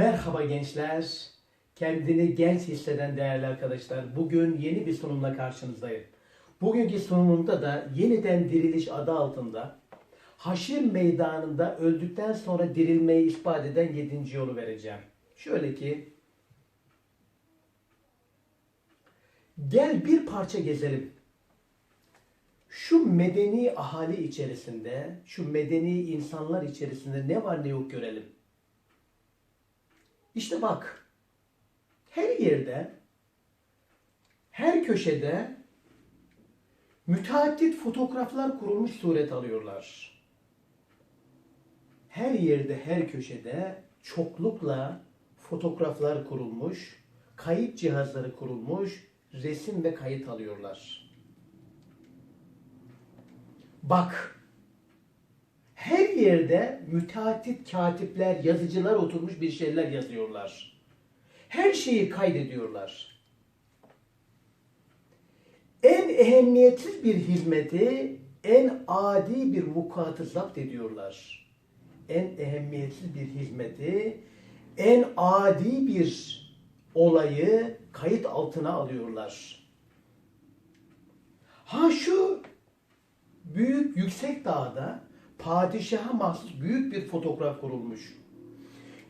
Merhaba gençler. Kendini genç hisseden değerli arkadaşlar. Bugün yeni bir sunumla karşınızdayım. Bugünkü sunumumda da yeniden diriliş adı altında Haşir meydanında öldükten sonra dirilmeyi ispat eden yedinci yolu vereceğim. Şöyle ki Gel bir parça gezelim. Şu medeni ahali içerisinde, şu medeni insanlar içerisinde ne var ne yok görelim. İşte bak, her yerde, her köşede müteaddit fotoğraflar kurulmuş suret alıyorlar. Her yerde, her köşede çoklukla fotoğraflar kurulmuş, kayıt cihazları kurulmuş, resim ve kayıt alıyorlar. Bak, yerde müteaddit katipler, yazıcılar oturmuş bir şeyler yazıyorlar. Her şeyi kaydediyorlar. En ehemmiyetsiz bir hizmeti, en adi bir vukuatı zapt ediyorlar. En ehemmiyetsiz bir hizmeti, en adi bir olayı kayıt altına alıyorlar. Ha şu büyük yüksek dağda padişaha mahsus büyük bir fotoğraf kurulmuş.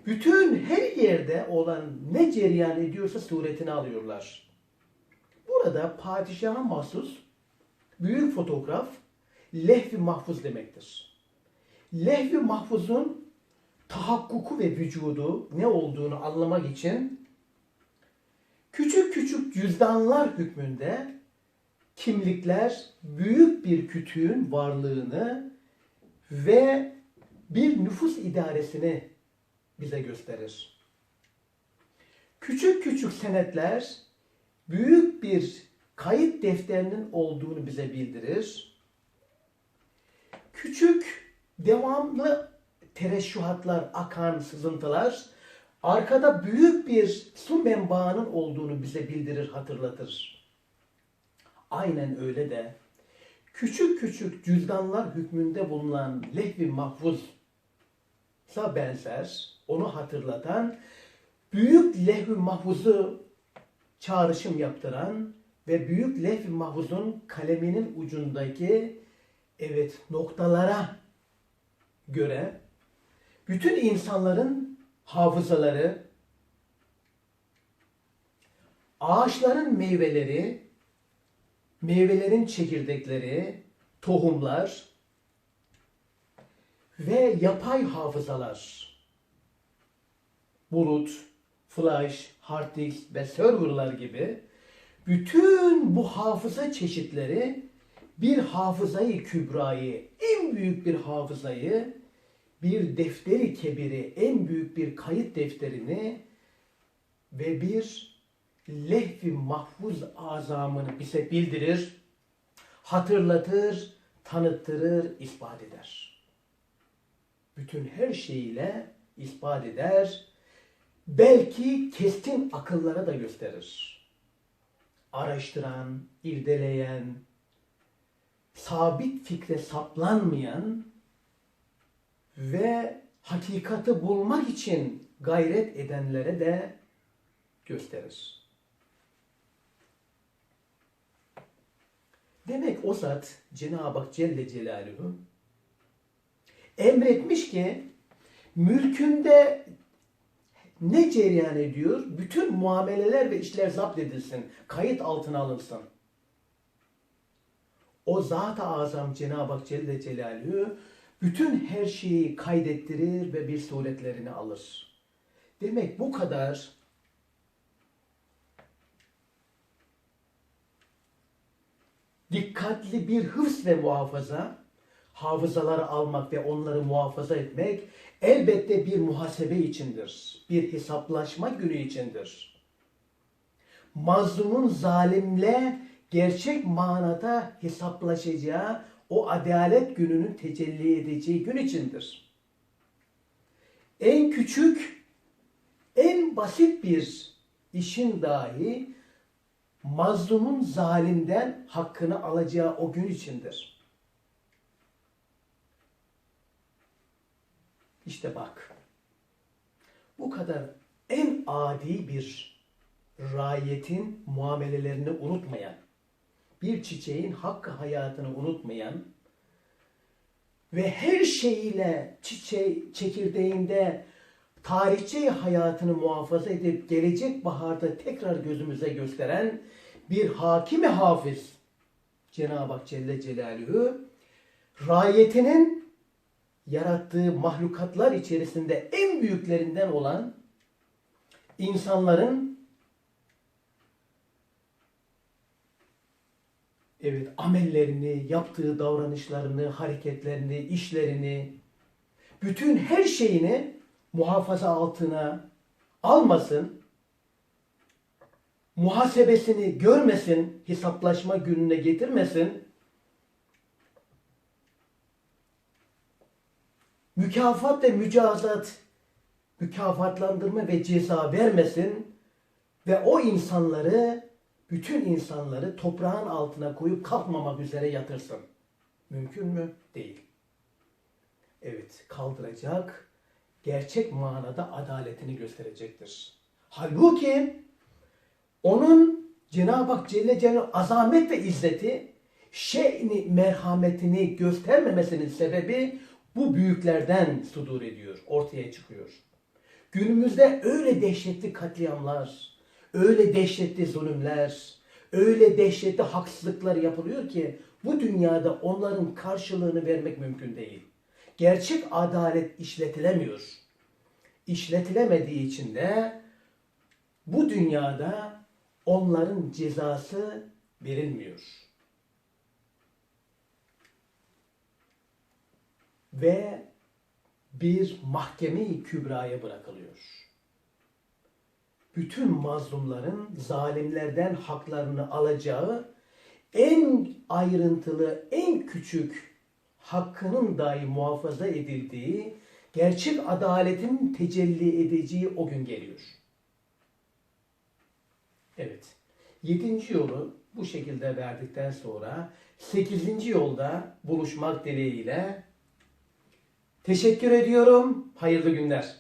Bütün her yerde olan ne cereyan ediyorsa suretini alıyorlar. Burada padişaha mahsus büyük fotoğraf lehvi mahfuz demektir. Lehvi mahfuzun tahakkuku ve vücudu ne olduğunu anlamak için küçük küçük cüzdanlar hükmünde kimlikler büyük bir kütüğün varlığını ve bir nüfus idaresini bize gösterir. Küçük küçük senetler büyük bir kayıt defterinin olduğunu bize bildirir. Küçük devamlı tereşşuhatlar, akan sızıntılar arkada büyük bir su menbaının olduğunu bize bildirir, hatırlatır. Aynen öyle de küçük küçük cüzdanlar hükmünde bulunan lehvi mahfuzsa benzer, onu hatırlatan, büyük lehvi mahfuzu çağrışım yaptıran ve büyük lehvi mahfuzun kaleminin ucundaki evet noktalara göre bütün insanların hafızaları, ağaçların meyveleri, meyvelerin çekirdekleri, tohumlar ve yapay hafızalar, bulut, flash, hard disk ve serverlar gibi bütün bu hafıza çeşitleri bir hafızayı kübrayı, en büyük bir hafızayı, bir defteri kebiri, en büyük bir kayıt defterini ve bir lehvi mahfuz azamını bize bildirir, hatırlatır, tanıttırır, ispat eder. Bütün her şeyiyle ispat eder, belki keskin akıllara da gösterir. Araştıran, irdeleyen, sabit fikre saplanmayan ve hakikati bulmak için gayret edenlere de gösterir. Demek o zat Cenab-ı Hak Celle Celaluhu emretmiş ki mülkünde ne cereyan ediyor? Bütün muameleler ve işler zapt edilsin, kayıt altına alınsın. O Zat-ı Azam Cenab-ı Hak Celle Celaluhu bütün her şeyi kaydettirir ve bir suretlerini alır. Demek bu kadar dikkatli bir hıfz ve muhafaza, hafızaları almak ve onları muhafaza etmek elbette bir muhasebe içindir. Bir hesaplaşma günü içindir. Mazlumun zalimle gerçek manada hesaplaşacağı o adalet gününün tecelli edeceği gün içindir. En küçük, en basit bir işin dahi mazlumun zalimden hakkını alacağı o gün içindir. İşte bak. bu kadar en adi bir rayiyetin muamelelerini unutmayan, bir çiçeğin hakkı hayatını unutmayan ve her şeyiyle çiçeği çekirdeğinde tarihçi hayatını muhafaza edip gelecek baharda tekrar gözümüze gösteren bir hakimi hafız Cenab-ı Hak Celle Celaluhu rayetinin yarattığı mahlukatlar içerisinde en büyüklerinden olan insanların evet amellerini, yaptığı davranışlarını, hareketlerini, işlerini, bütün her şeyini muhafaza altına almasın, muhasebesini görmesin, hesaplaşma gününe getirmesin, mükafat ve mücazat, mükafatlandırma ve ceza vermesin ve o insanları, bütün insanları toprağın altına koyup kalkmamak üzere yatırsın. Mümkün mü? Değil. Evet, kaldıracak, gerçek manada adaletini gösterecektir. Halbuki onun Cenab-ı Hak Celle Celaluhu azamet ve izzeti şeyni merhametini göstermemesinin sebebi bu büyüklerden sudur ediyor, ortaya çıkıyor. Günümüzde öyle dehşetli katliamlar, öyle dehşetli zulümler, öyle dehşetli haksızlıklar yapılıyor ki bu dünyada onların karşılığını vermek mümkün değil. Gerçek adalet işletilemiyor. İşletilemediği için de bu dünyada onların cezası verilmiyor. Ve bir mahkeme-i kübraya bırakılıyor. Bütün mazlumların zalimlerden haklarını alacağı en ayrıntılı, en küçük hakkının dahi muhafaza edildiği, gerçek adaletin tecelli edeceği o gün geliyor. Evet. Yedinci yolu bu şekilde verdikten sonra sekizinci yolda buluşmak dileğiyle teşekkür ediyorum. Hayırlı günler.